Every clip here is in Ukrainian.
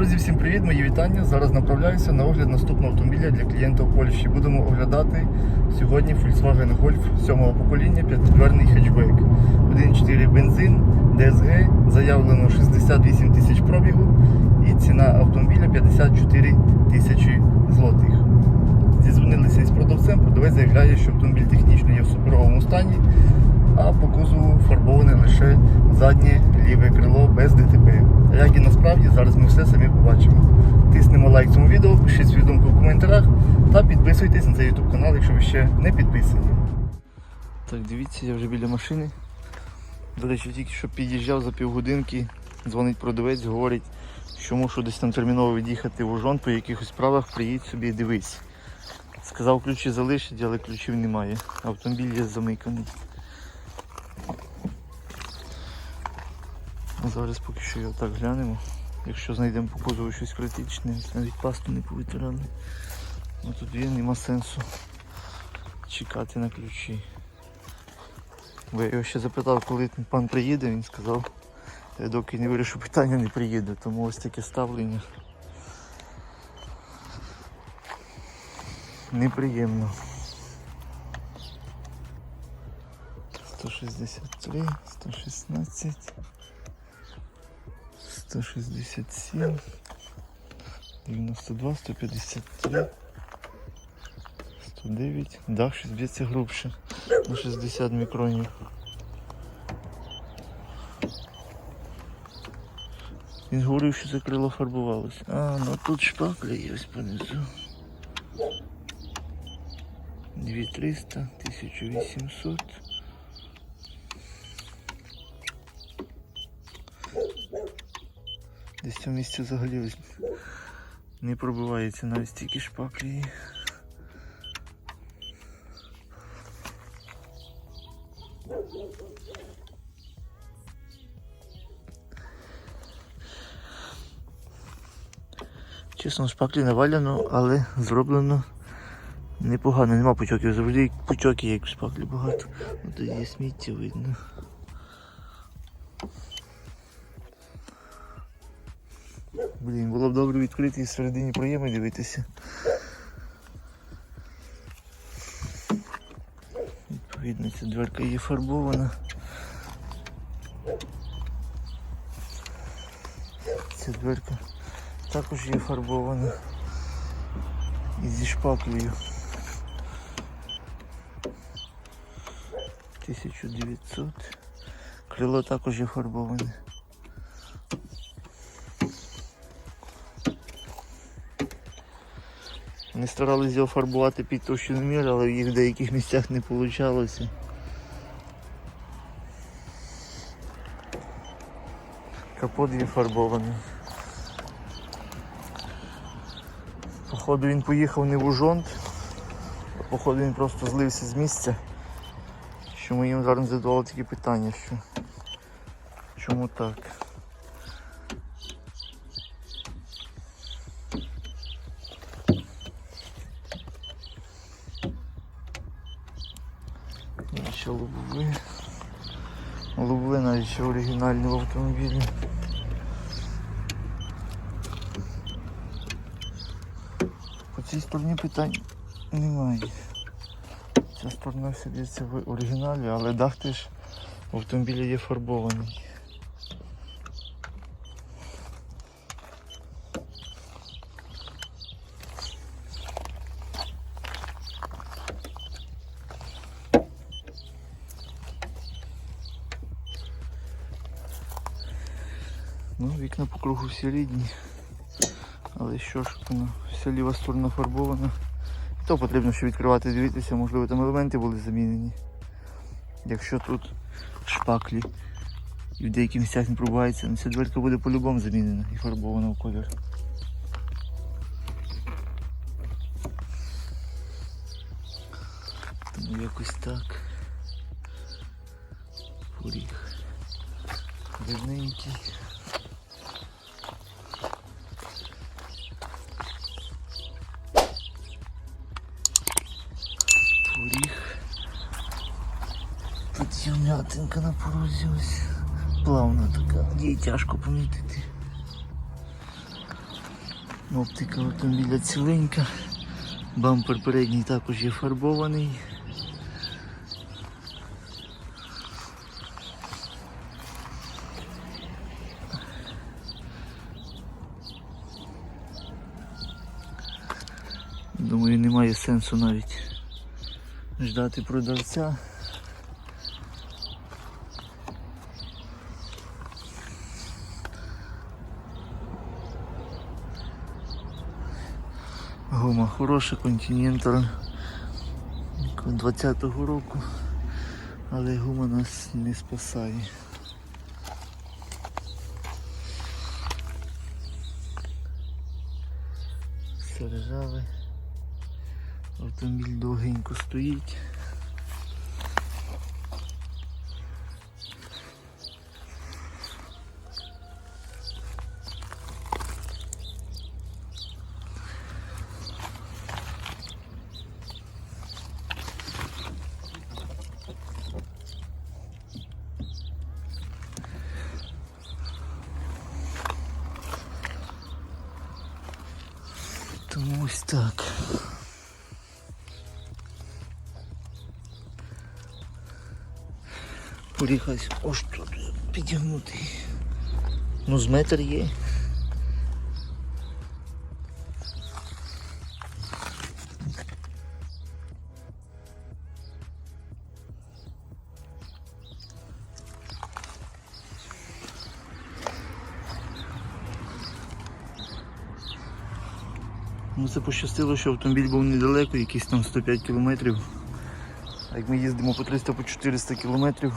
Друзі, всім привіт, мої вітання. Зараз направляюся на огляд наступного автомобіля для клієнта в Польщі. Будемо оглядати сьогодні Volkswagen Golf 7 покоління, п'ятидверний хетчбек. 1.4 бензин, DSG, заявлено 68 тисяч пробігу і ціна автомобіля 54 тисячі злотих. Зізвонилися із продавцем, продавець заявляє, що автомобіль технічно є в суперовому стані, а по кузову фарбоване лише заднє ліве крило без ДТП. Як і насправді, зараз ми все самі побачимо. Тиснемо лайк цьому відео, пишіть свою думку в коментарях та підписуйтесь на цей YouTube канал, якщо ви ще не підписані. Так, дивіться, я вже біля машини. До речі, тільки що під'їжджав за півгодинки, дзвонить продавець, говорить, що мушу десь там терміново від'їхати в Ужон по якихось справах, приїдь собі і дивись. Сказав ключі залишить, але ключів немає. Автомобіль є замиканий. Ну, Зараз поки що його так глянемо. Якщо знайдемо по кузову щось критичне, навіть пасту не повитирали. Ну тут є, нема сенсу чекати на ключі. Бо я його ще запитав, коли пан приїде, він сказав, «Я доки не вирішу питання, не приїде. Тому ось таке ставлення. Неприємно. 163, 116, 167, 92, 153, 109, дах б'ється грубше на 60 мікронів. Він говорив, що це крило фарбувалося. А, ну тут шпакля є ось понизу. 2300, 1800. Десь в цьому місці взагалі не пробивається навіть стільки шпаклі. Чесно, шпаклі навалено, але зроблено непогано. Нема пучоків, завжди пучок є, як в шпаклі багато. Тут є сміття видно. Блін, було б добре відкрити і всередині проєми дивитися. Відповідно, ця дверка є фарбована. Ця дверка також є фарбована. І зі шпаклею. 1900. Крило також є фарбоване. Вони старалися його фарбувати під товщину мір, але їх в деяких місцях не вийшло. Капот є фарбований. Походу він поїхав не в Ужонт, а походу він просто злився з місця. Що ми їм зараз задавали такі питання, що чому так. Ще оригінальні в автомобілі. По цій стороні питань немає. Ця сторона сидиться в оригіналі, але дах теж в автомобілі є фарбований. Ну, вікна по кругу всі рідні. Але що ж воно, вся ліва сторона фарбована. І то потрібно ще відкривати, дивитися, можливо там елементи були замінені. Якщо тут шпаклі і в деяких місцях не пробувається, ну ця дверка буде по-любому замінена і фарбована в колір. Тому якось так. Поріг. Рівненький. Є м'ятинка на порозі ось. Плавна така. Її тяжко помітити. Оптика автомобіля ціленька. Бампер передній також є фарбований. Думаю, немає сенсу навіть ждати продавця. Гума хороша, континенталь 20-го року, але гума нас не спасає. Все ржаве. Автомобіль довгенько стоїть. Тому ось так. Поріхась ось тут підігнутий. Ну, з метр є. Ну це пощастило, що автомобіль був недалеко, якісь там 105 кілометрів. А як ми їздимо по 300 по 400 кілометрів,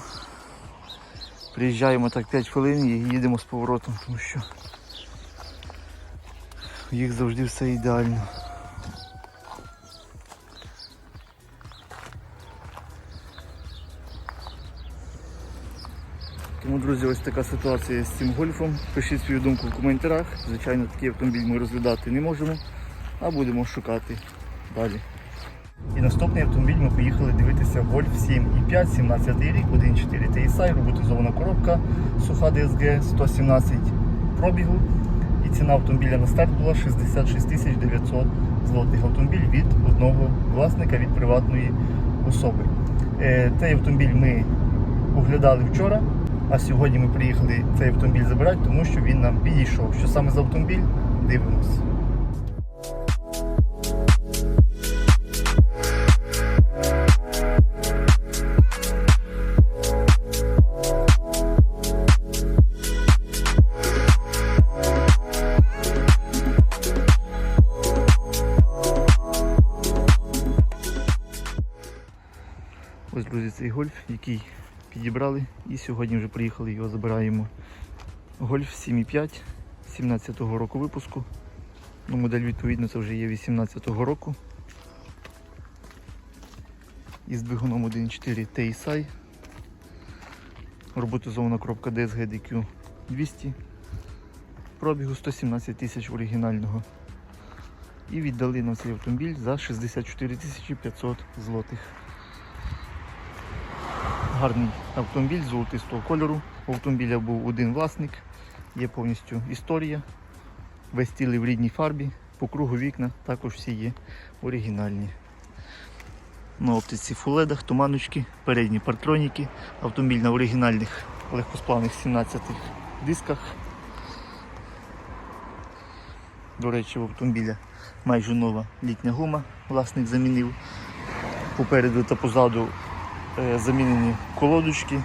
приїжджаємо так 5 хвилин і їдемо з поворотом, тому що у їх завжди все ідеально. Тому, друзі, ось така ситуація з цим гольфом. Пишіть свою думку в коментарях. Звичайно, такий автомобіль ми розглядати не можемо, а будемо шукати далі. І наступний автомобіль ми поїхали дивитися Golf 7,5, 17 рік, 1.4 TSI, роботизована коробка, суха DSG, 117 пробігу. І ціна автомобіля на старт була 66 тисяч 900 злотих. Автомобіль від одного власника, від приватної особи. Е, Цей автомобіль ми оглядали вчора, а сьогодні ми приїхали цей автомобіль забирати, тому що він нам підійшов. Що саме за автомобіль? Дивимось. Друзі, цей гольф, який підібрали, і сьогодні вже приїхали його забираємо. Гольф 7,5 17-го року випуску. Ну, модель відповідно це вже є 18-го року. Із двигуном 1.4 TSI. Роботизована коробка DSG DQ 200. Пробігу 117 тисяч оригінального. І віддали нам цей автомобіль за 64 500 злотих. Гарний автомобіль золотистого кольору. У автомобіля був один власник, є повністю історія. Весь цілий в рідній фарбі, по кругу вікна також всі є оригінальні. На оптиці фуледах, туманочки, передні партроніки, автомобіль на оригінальних легкосплавних 17 дисках. До речі, в автомобіля майже нова літня гума, власник замінив. Попереду та позаду замінені колодочки.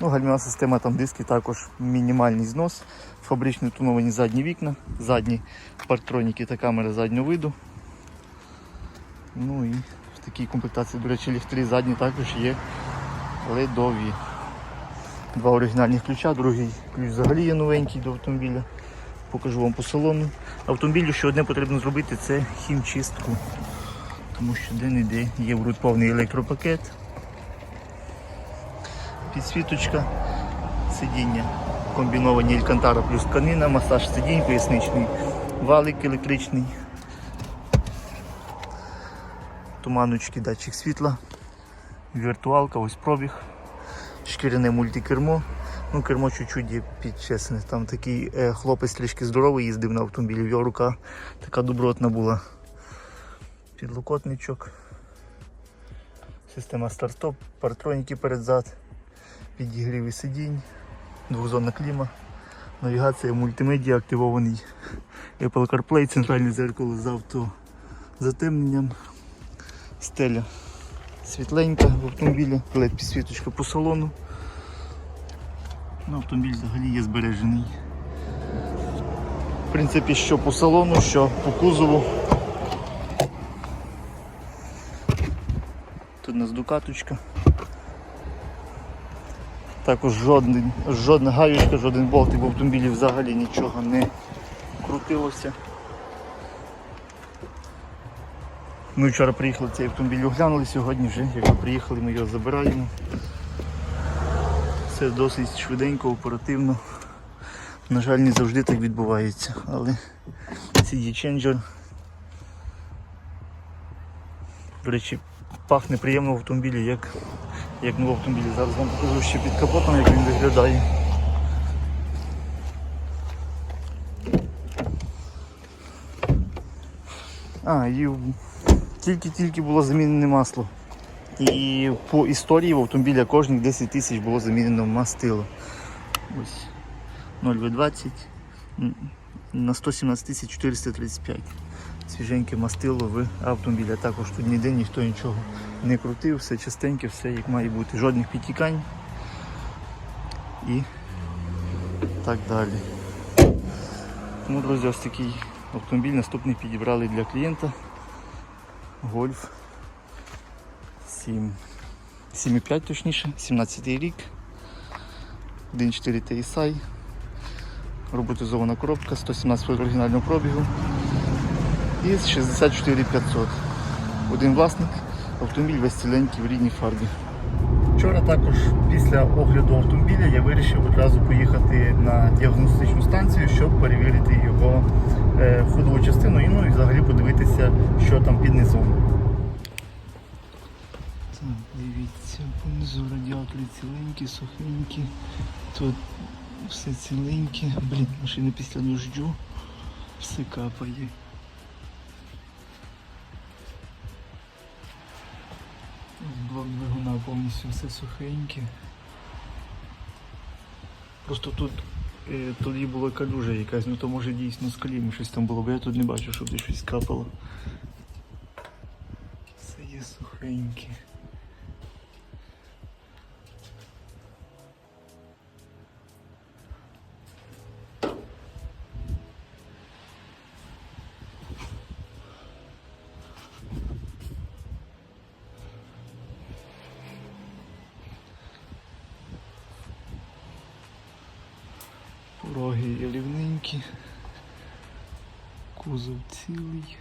Ну, гальмівна система, там диски також мінімальний знос, фабрично тоновані задні вікна, задні партроніки та камера заднього виду. Ну і в такій комплектації, до речі, ліхтарі задні також є ледові. Два оригінальних ключа, другий ключ взагалі є новенький до автомобіля. Покажу вам по салону. Автомобілю що одне потрібно зробити, це хімчистку. Тому що де-не-де є врут повний електропакет, підсвіточка, сидіння, комбіновані алькантара плюс тканина, масаж сидінь, поясничний, валик електричний, туманочки, датчик світла, віртуалка, ось пробіг, шкіряне мультикермо, Ну, кермо чуть-чуть є підчесне. Там такий е, хлопець трішки здоровий їздив на автомобілі, його рука така добротна була. Підлокотничок. Система старт-стоп, партроніки передзад, підігріві сидінь, двохзонна кліма, навігація мультимедіа активований Apple CarPlay, центральне зеркало з автозатемненням, стеля світленька в автомобілі, led підсвіточка по салону. Ну, автомобіль взагалі є збережений. В принципі, що по салону, що по кузову. Тут у нас дукаточка. Також жоден, жодна гаючка, жоден болтик в автомобілі взагалі нічого не крутилося. Ми вчора приїхали цей автомобіль оглянули, сьогодні вже, як ми приїхали, ми його забираємо. Все досить швиденько, оперативно. На жаль, не завжди так відбувається, але CD Changer, до речі, пахне приємно в автомобілі, як, як не в автомобілі. Зараз вам покажу ще під капотом, як він виглядає. А, і тільки-тільки було замінене масло. І по історії в автомобіля кожних 10 тисяч було замінено мастило. Ось 0В20 на 117 тисяч 435. Свіженьке мастило в автомобілі. Також тут ніде ніхто нічого не крутив, все чистеньке, все як має бути. Жодних підтікань і так далі. Тому, друзі, ось такий автомобіль наступний підібрали для клієнта. Гольф 7. 7,5 точніше, 17 рік. 1.4 TSI. Роботизована коробка, 117 оригінального пробігу. І 64 500. Один власник, автомобіль весь ціленький в рідній фарбі. Вчора також після огляду автомобіля я вирішив одразу поїхати на діагностичну станцію, щоб перевірити його е, ходову частину і, ну, і взагалі подивитися, що там під низом. Так, дивіться, понизу радіатори ціленькі, сухенькі. Тут все ціленьке. Блін, машина після дождю. Все капає. Двигуна повністю все сухеньке. Просто тут е, тоді була калюжа якась, ну то може дійсно з каліми щось там було, бо я тут не бачу, щоб десь щось капало. Все є сухеньке. Пороги є рівненькі. Кузов цілий.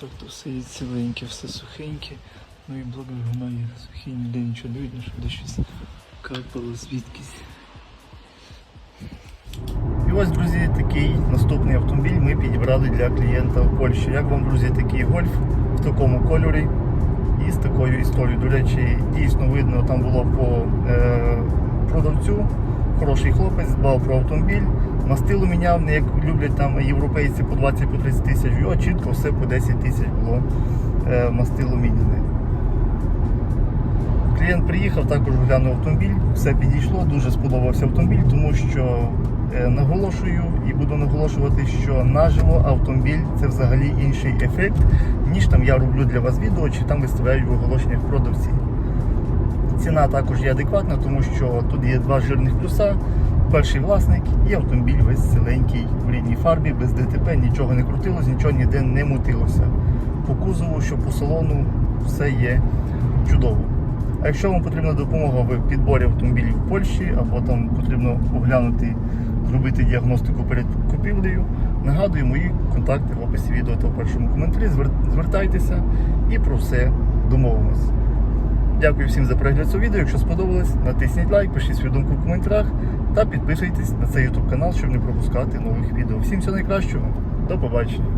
Так то все є ціленьке, все сухеньке. Ну і блок двигуна є сухий, ніде нічого не видно, що де щось капало звідкись. І ось, друзі, такий наступний автомобіль ми підібрали для клієнта в Польщі. Як вам, друзі, такий гольф в такому кольорі і з такою історією. До речі, дійсно видно, там було по е, продавцю. Хороший хлопець, дбав про автомобіль, мастило міняв, не як люблять там європейці по 20-30 тисяч, його чітко все по 10 тисяч було е, мастило міняне. Клієнт приїхав, також оглянув автомобіль, все підійшло, дуже сподобався автомобіль, тому що е, наголошую і буду наголошувати, що наживо автомобіль це взагалі інший ефект, ніж там я роблю для вас відео, чи там виставляють в оголошеннях продавці. Ціна також є адекватна, тому що тут є два жирних плюса. Перший власник і автомобіль весь ціленький в рідній фарбі, без ДТП, нічого не крутилось, нічого ніде не мутилося. По кузову, що по салону, все є чудово. А якщо вам потрібна допомога в підборі автомобілів в Польщі, або там потрібно оглянути, зробити діагностику перед купівлею, нагадую мої контакти в описі відео та в першому коментарі. Звертайтеся і про все домовимось. Дякую всім за перегляд цього відео. Якщо сподобалось, натисніть лайк, пишіть свою думку в коментарях та підписуйтесь на цей YouTube канал, щоб не пропускати нових відео. Всім всього найкращого. До побачення.